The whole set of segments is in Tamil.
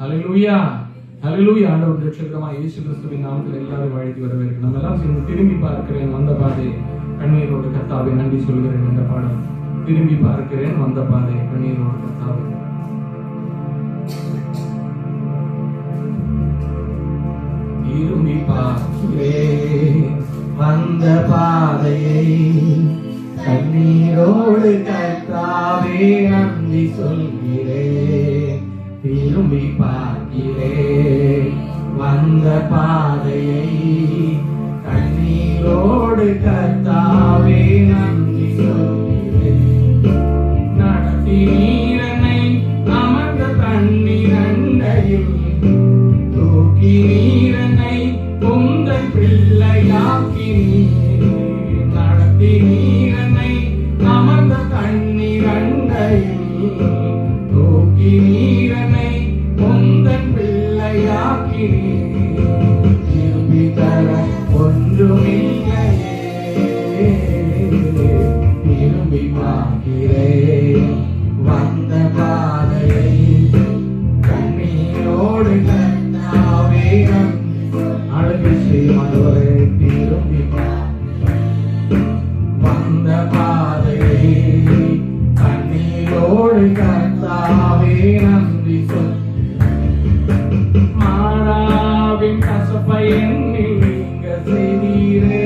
ஹalleluya ஹalleluya ஆண்டவர் ரட்சகரமா இயேசு கிறிஸ்துவின் நாமத்தில் எல்லாரும் வாழ்த்தி வரவேற்கு நம்ம எல்லாம் சேர்ந்து திரும்பி பார்க்கிறேன் வந்த பாதை. கண்ணீரோடு கத்தாவை நன்றி சொல்கிறேன் இந்த பாடம் திரும்பி பார்க்கிறேன் வந்த பாதை. கண்ணீரோடு கத்தாவை திரும்பி பார்க்கிறேன் வந்த பாதையை. கண்ணீரோடு கத்தாவே நன்றி சொல்கிறேன். திரும்பி பார்க்கிறேன் வந்த பாதையை கண்ணீரோடு கண் பாதையை கண்ணீரோடு கத்தாவே நன்றி சொல். மாறாவின் கசப்பை எண்ணில் நீங்க செய்தீரே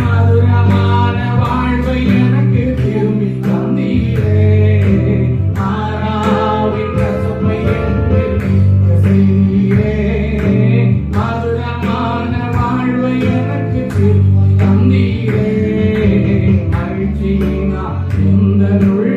மதுரமான வாழ்வை எனக்கு திரும்பி தந்தீரே. மாறாவின் கசப்பை எண்ணில் நீங்க செய்தீரே மதுரமான வாழ்வை எனக்கு திரும்பி தந்தீரே. மகிழ்ச்சியினா இந்த உள்ளம்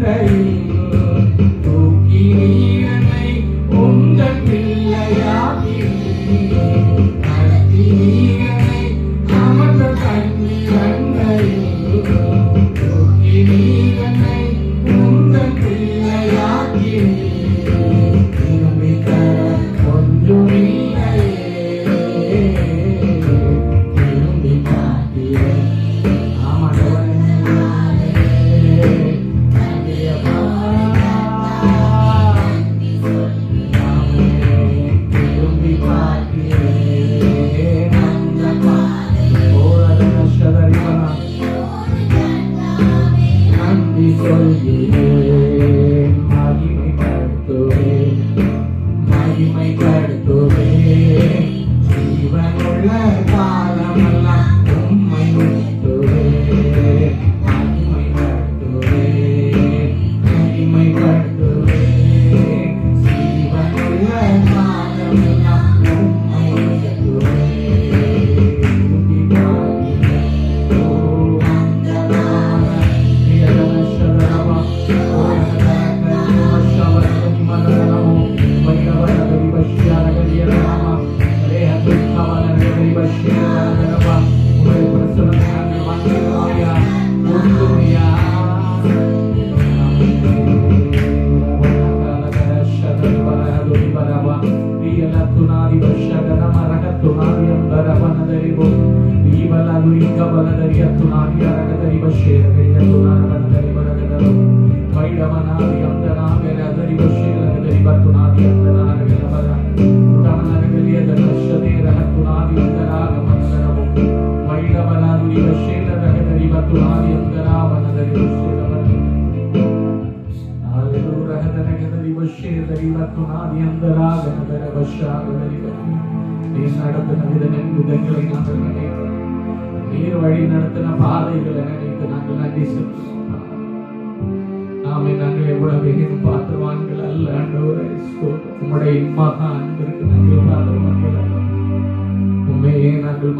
đầy đủ kỷ niệm Música நடத்தின விதங்களை நாங்கள் நினைக்கிறோம் நீர் வழி நடத்தின பாதைகளை நினைத்து நாங்கள் நன்றி செலுத்துகிறோம் நாமே நாங்கள் எவ்வளவு வெகும் பாத்திரவான்கள் அல்ல உம்முடைய மகா அன்பிற்கு நாங்கள் பாத்திரவான்கள் அல்ல உண்மையே நாங்கள்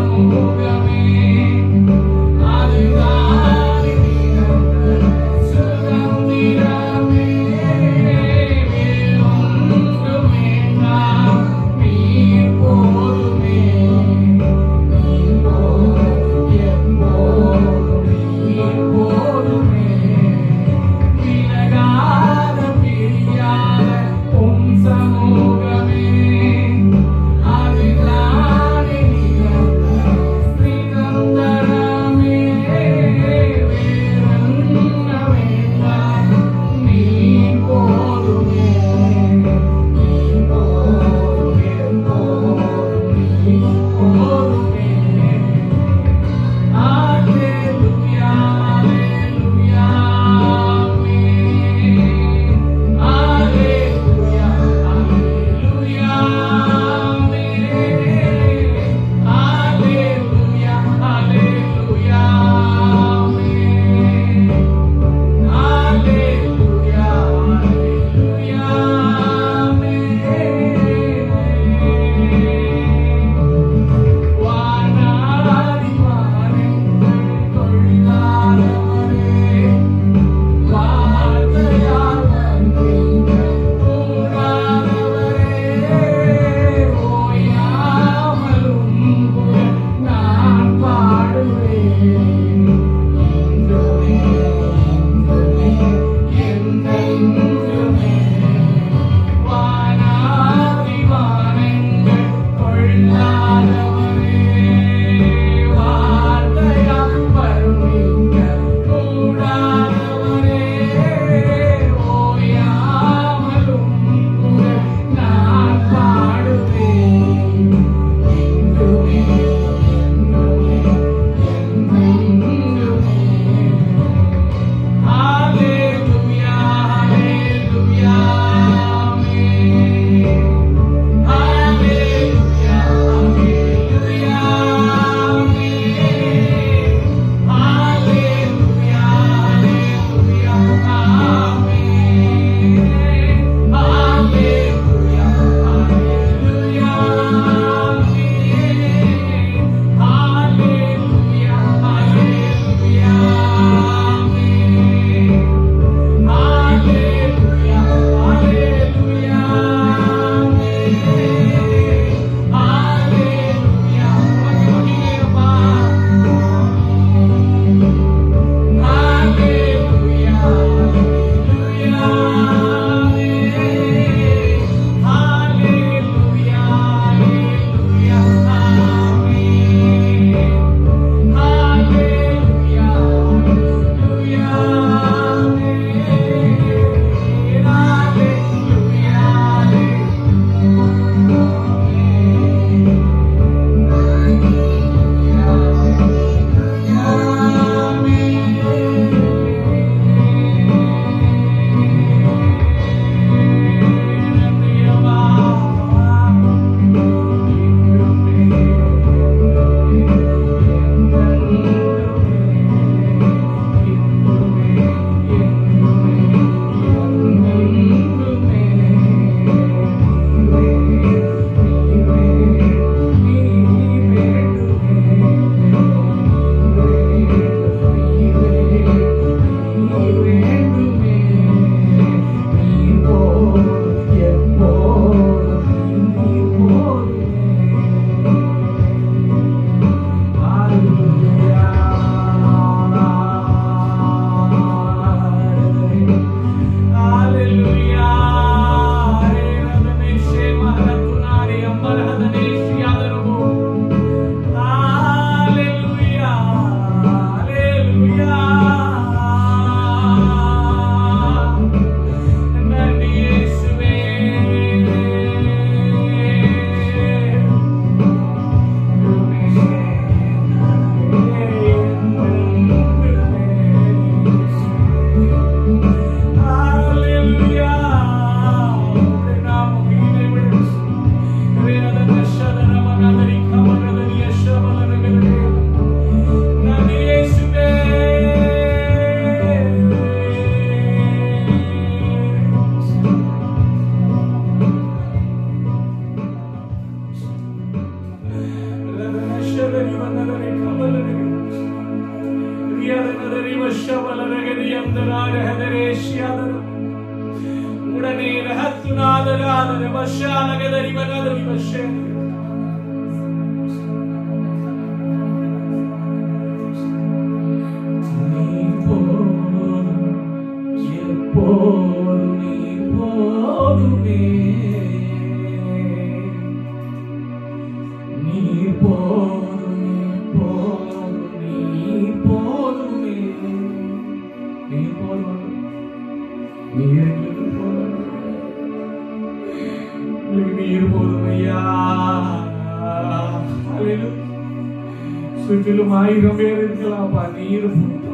mundo me habita. uranir hattunada radare vashana gadari vanadari vashenir Thank you. Hallelujah സ്തുതിയിലും ആയിരം പേർക്ക് ലാഭ നീരും ഉണ്ട്